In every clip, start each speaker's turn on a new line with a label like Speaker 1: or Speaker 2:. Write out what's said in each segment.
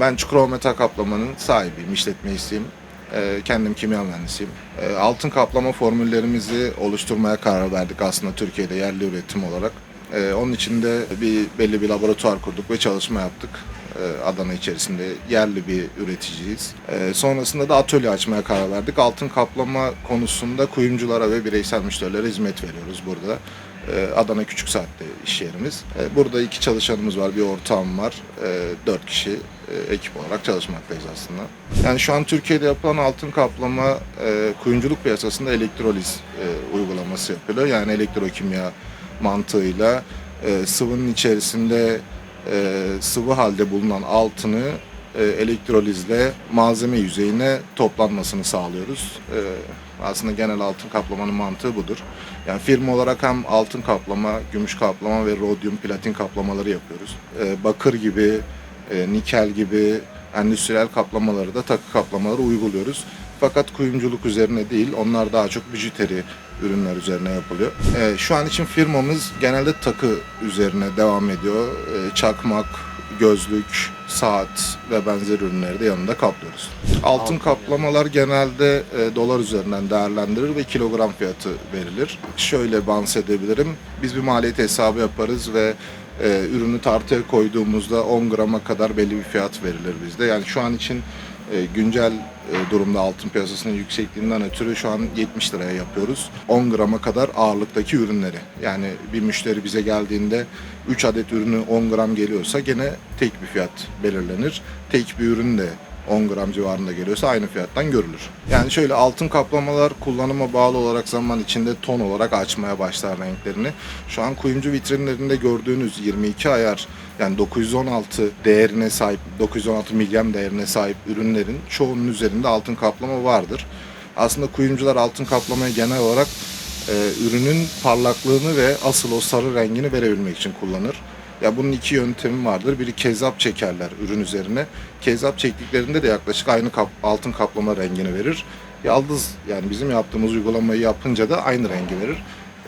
Speaker 1: Ben Çukurova Metal Kaplamanın sahibiyim, işletmecisiyim. Ee, Kendim kimya mühendisiyim. Ee, Altın kaplama formüllerimizi oluşturmaya karar verdik aslında Türkiye'de yerli üretim olarak. Ee, Onun için de bir belli bir laboratuvar kurduk ve çalışma yaptık. Ee, Adana içerisinde yerli bir üreticiyiz. Ee, Sonrasında da atölye açmaya karar verdik. Altın kaplama konusunda kuyumculara ve bireysel müşterilere hizmet veriyoruz burada. Ee, Adana Küçük Saat'te iş yerimiz. Ee, Burada iki çalışanımız var, bir ortağım var. Ee, Dört kişi e, ekip olarak çalışmaktayız aslında. Yani şu an Türkiye'de yapılan altın kaplama e, kuyumculuk piyasasında elektroliz e, uygulaması yapılıyor. Yani elektrokimya mantığıyla sıvının içerisinde sıvı halde bulunan altını elektrolizle malzeme yüzeyine toplanmasını sağlıyoruz. E, aslında genel altın kaplamanın mantığı budur. Yani firma olarak hem altın kaplama, gümüş kaplama ve rodyum, platin kaplamaları yapıyoruz. E, bakır gibi, e, nikel gibi endüstriyel kaplamaları da takı kaplamaları uyguluyoruz. Fakat kuyumculuk üzerine değil, onlar daha çok bijuteri ürünler üzerine yapılıyor. E, şu an için firmamız genelde takı üzerine devam ediyor. E, çakmak, gözlük, saat ve benzer ürünleri de yanında kaplıyoruz. Altın kaplamalar genelde e, dolar üzerinden değerlendirilir ve kilogram fiyatı verilir. Şöyle bahsedebilirim. Biz bir maliyet hesabı yaparız ve e, ürünü tartıya koyduğumuzda 10 grama kadar belli bir fiyat verilir bizde. Yani şu an için e, güncel e, durumda altın piyasasının yüksekliğinden ötürü şu an 70 liraya yapıyoruz. 10 grama kadar ağırlıktaki ürünleri. Yani bir müşteri bize geldiğinde 3 adet ürünü 10 gram geliyorsa gene tek bir fiyat belirlenir. Tek bir ürün de 10 gram civarında geliyorsa aynı fiyattan görülür. Yani şöyle altın kaplamalar kullanıma bağlı olarak zaman içinde ton olarak açmaya başlar renklerini. Şu an kuyumcu vitrinlerinde gördüğünüz 22 ayar yani 916 değerine sahip, 916 miligram değerine sahip ürünlerin çoğunun üzerinde altın kaplama vardır. Aslında kuyumcular altın kaplamayı genel olarak e, ürünün parlaklığını ve asıl o sarı rengini verebilmek için kullanır. Ya bunun iki yöntemi vardır. Biri kezzap çekerler ürün üzerine. Kezzap çektiklerinde de yaklaşık aynı kap, altın kaplama rengini verir. Yaldız yani bizim yaptığımız uygulamayı yapınca da aynı rengi verir.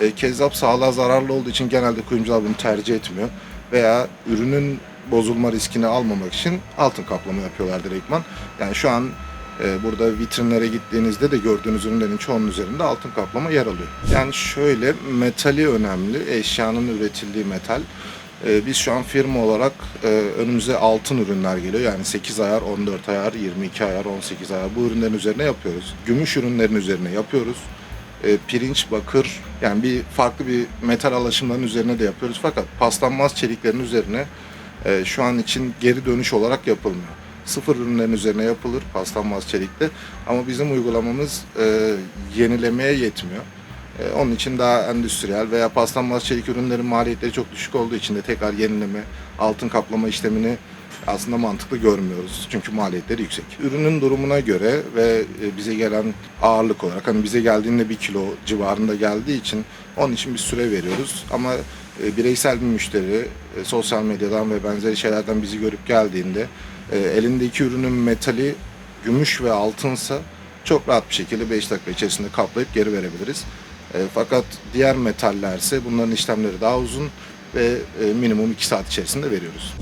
Speaker 1: E, kezzap sağlığa zararlı olduğu için genelde kuyumcular bunu tercih etmiyor. Veya ürünün bozulma riskini almamak için altın kaplama yapıyorlar direktman. Yani şu an e, burada vitrinlere gittiğinizde de gördüğünüz ürünlerin çoğunun üzerinde altın kaplama yer alıyor. Yani şöyle metali önemli, eşyanın üretildiği metal. E, biz şu an firma olarak e, önümüze altın ürünler geliyor. Yani 8 ayar, 14 ayar, 22 ayar, 18 ayar bu ürünlerin üzerine yapıyoruz. Gümüş ürünlerin üzerine yapıyoruz. E, pirinç, bakır yani bir farklı bir metal alaşımların üzerine de yapıyoruz. Fakat paslanmaz çeliklerin üzerine e, şu an için geri dönüş olarak yapılmıyor. Sıfır ürünlerin üzerine yapılır paslanmaz çelikte ama bizim uygulamamız yenilemeye yetmiyor. E, onun için daha endüstriyel veya paslanmaz çelik ürünlerin maliyetleri çok düşük olduğu için de tekrar yenileme, altın kaplama işlemini aslında mantıklı görmüyoruz. Çünkü maliyetleri yüksek. Ürünün durumuna göre ve e, bize gelen ağırlık olarak hani bize geldiğinde bir kilo civarında geldiği için onun için bir süre veriyoruz. Ama e, bireysel bir müşteri e, sosyal medyadan ve benzeri şeylerden bizi görüp geldiğinde elindeki ürünün metali gümüş ve altınsa çok rahat bir şekilde 5 dakika içerisinde kaplayıp geri verebiliriz. E, fakat diğer metallerse bunların işlemleri daha uzun ve e, minimum 2 saat içerisinde veriyoruz.